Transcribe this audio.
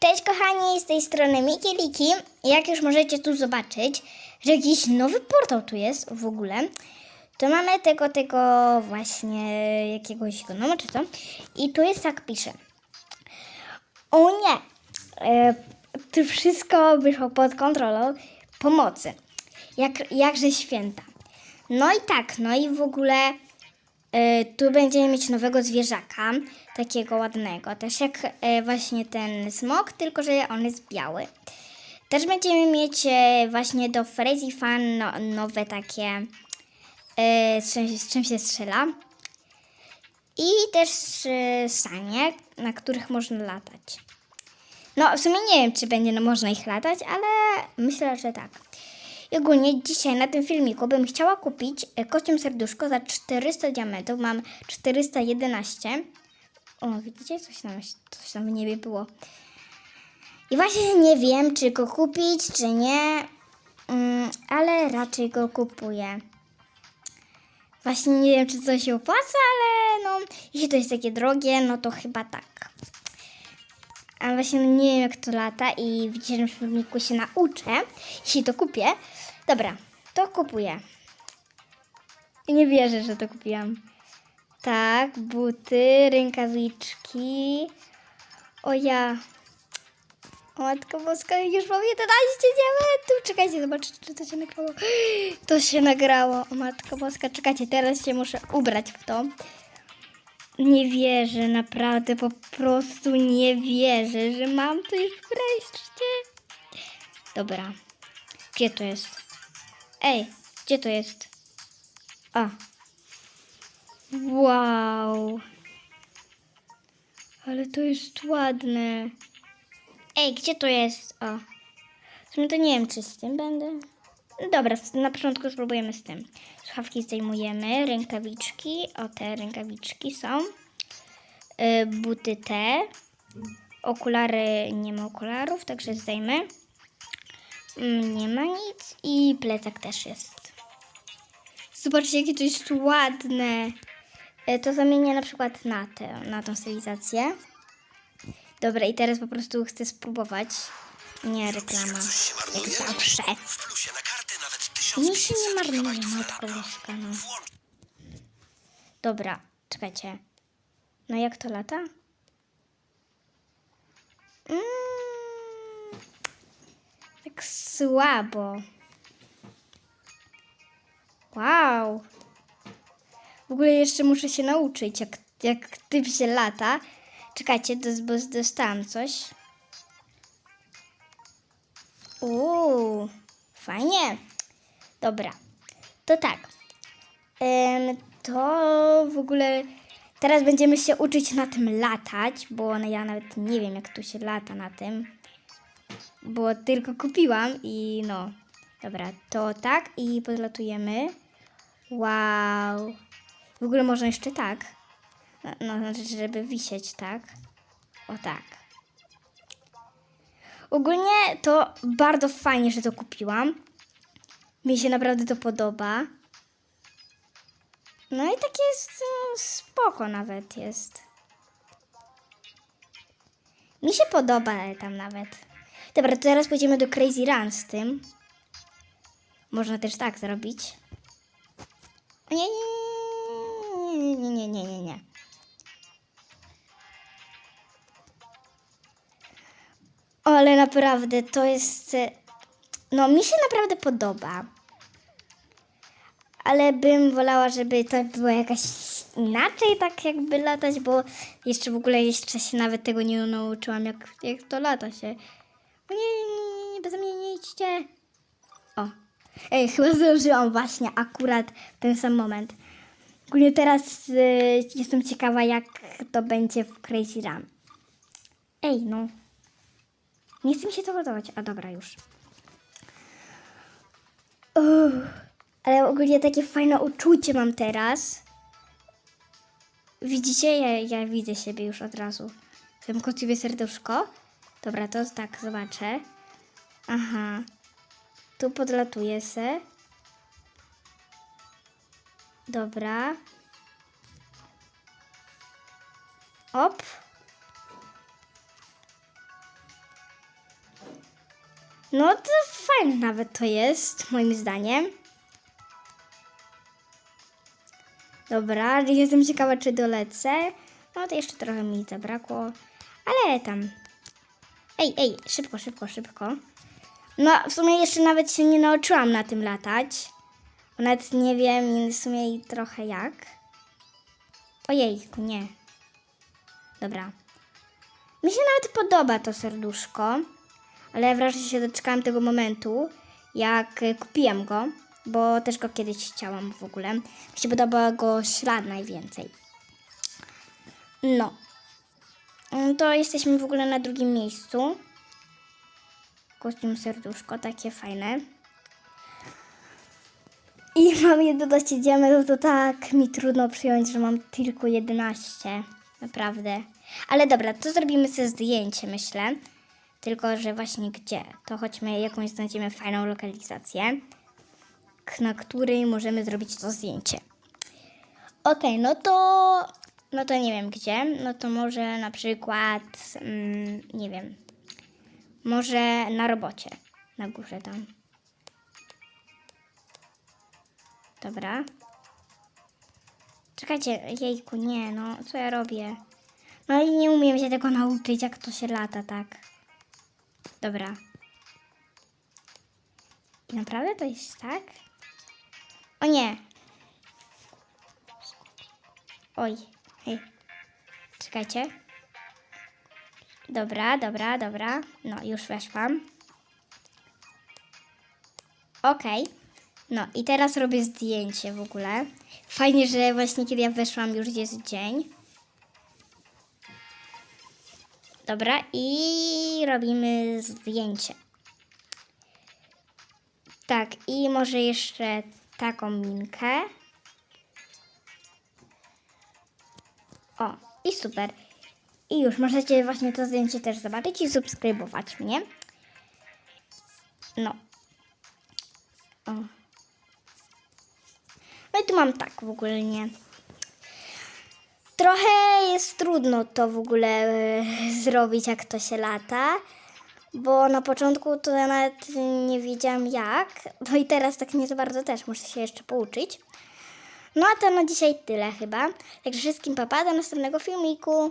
Cześć kochani, z tej strony Miki Liki. Jak już możecie tu zobaczyć, że jakiś nowy portal tu jest w ogóle, to mamy tego, tego właśnie jakiegoś gnoma czy co. I tu jest tak pisze. O nie, e, to wszystko wyszło pod kontrolą pomocy. Jak, jakże święta. No i tak, no i w ogóle tu będziemy mieć nowego zwierzaka, takiego ładnego. Też jak e, właśnie ten smok, tylko że on jest biały. Też będziemy mieć e, właśnie do Crazy Fun no, nowe takie, e, z, czym, się strzela. I też e, sanie, na których można latać. No, w sumie nie wiem, czy będzie no, można ich latać, ale myślę, że tak. I ogólnie dzisiaj na tym filmiku bym chciała kupić e, kostium serduszko za 400 diamentów. Mam 411. O, widzicie? Coś tam, coś tam w niebie było. I właśnie nie wiem, czy go kupić, czy nie. Mm, ale raczej go kupuję. Właśnie nie wiem, czy to się opłaca, ale no, jeśli to jest takie drogie, no to chyba tak. A właśnie nie wiem, jak to lata i w dzisiejszym filmiku się nauczę, jeśli to kupię. Dobra, to kupuję. Nie wierzę, że to kupiłam. Tak, buty, rękawiczki. O ja. O matko boska, już mam 11 diamentów. Czekajcie, zobaczcie, czy to się nagrało. To się nagrało. O matko boska, czekajcie, teraz się muszę ubrać w to. Nie wierzę, naprawdę, po prostu nie wierzę, że mam to już wreszcie. Dobra. Gdzie to jest? Ej, gdzie to jest? A. Wow. Ale to jest ładne. Ej, gdzie to jest? O. W sumie to nie wiem, czy z tym będę. Dobra, na początku spróbujemy z tym. Słuchawki zdejmujemy, rękawiczki. O, te rękawiczki są. Y, buty te. Okulary, nie ma okularów, także zdejmę. Nie ma nic. I plecak też jest. Zobaczcie, jakie to jest ładne. E, To zamienię na przykład na, tę, na tą stylizację. Dobra, i teraz po prostu chcę spróbować. Nie reklama. Nawet Nic się nie 1500 marnuje, matko boska, no. Dobra, czekajcie. No jak to lata? Mm, tak słabo. Wow. W ogóle jeszcze muszę się nauczyć, jak, jak tym się lata. Czekajcie, bo dostałam coś. Uuu, fajnie. Dobra, to tak. Em, to w ogóle teraz będziemy się uczyć na tym latać, bo ja nawet nie wiem, jak tu się lata na tym. Bo tylko kupiłam i no. Dobra, to tak i podlatujemy. Wow. W ogóle można jeszcze tak. No, no znaczy, żeby wisieć, tak? O tak. Ogólnie to bardzo fajnie, że to kupiłam. Mi się naprawdę to podoba. No i takie jest no, spoko nawet jest. Mi się podoba tam nawet. Dobra, to teraz pójdziemy do Crazy Run z tym. Można też tak zrobić. Nie, nie, nie, nie, nie, nie, nie. Ale naprawdę to jest... e, No, mi się naprawdę podoba ale bym wolała, żeby to było jakaś inaczej, tak jakby latać, bo jeszcze w ogóle jeszcze się nawet tego nie nauczyłam, jak, jak to lata się. Nie, nie, nie, nie, bez mnie nie idźcie. O, ej, chyba zdążyłam właśnie akurat w ten sam moment. Ogólnie teraz y, jestem ciekawa, jak to będzie w Crazy Run. Ej, no. Nie chce mi się to ładować. A dobra, już. Uff. Ale ogólnie takie fajne uczucie mam teraz. Widzicie? Ja, ja widzę siebie już od razu. W tym kostiumie serduszko. Dobra, to tak zobaczę. Aha. Tu podlatuję se. Dobra. Op. No to fajne nawet to jest, moim zdaniem. Dobra, jestem ciekawa, czy dolecę. No to jeszcze trochę mi zabrakło, ale tam. Ej, ej, szybko, szybko, szybko. No, w sumie jeszcze nawet się nie nauczyłam na tym latać. Nawet nie wiem w sumie trochę jak. Ojejku, nie. Dobra. Mi się nawet podoba to serduszko, ale wreszcie się doczekałam tego momentu, jak kupiłam go, bo też go kiedyś chciałam w ogóle. Mi się podoba go ślad najwięcej. No. Mm, To jesteśmy w ogóle na drugim miejscu. Kostium serduszko, takie fajne. I mam 11 diamentów, to tak mi trudno przyjąć, że mam tylko 11. Naprawdę. Ale dobra, to zrobimy sobie zdjęcie, myślę. Tylko, że właśnie gdzie? To chodźmy, jakąś znajdziemy fajną lokalizację, na której możemy zrobić to zdjęcie. Okej, no to... No to nie wiem gdzie. No to może na przykład... Mm, nie wiem. Może na robocie. Na górze tam. Dobra. Czekajcie, jejku, nie, no, co ja robię? No i nie umiem się tego nauczyć, jak to się lata, tak. Dobra. I naprawdę to jest tak? O nie. Oj, hej. Czekajcie. Dobra, dobra, dobra. No, już weszłam. Okej. No i teraz robię zdjęcie w ogóle. Fajnie, że właśnie kiedy ja weszłam już jest dzień. Dobra, i robimy zdjęcie. Tak, i może jeszcze taką minkę. O, i super. I już możecie właśnie to zdjęcie też zobaczyć i subskrybować mnie. No. O. No i tu mam tak w ogóle nie. Trochę jest trudno to w ogóle e, zrobić, jak to się lata, bo na początku to ja nawet nie wiedziałam jak. No i teraz tak nie za bardzo też muszę się jeszcze pouczyć. No a to na dzisiaj tyle chyba. Także wszystkim papa, do następnego filmiku.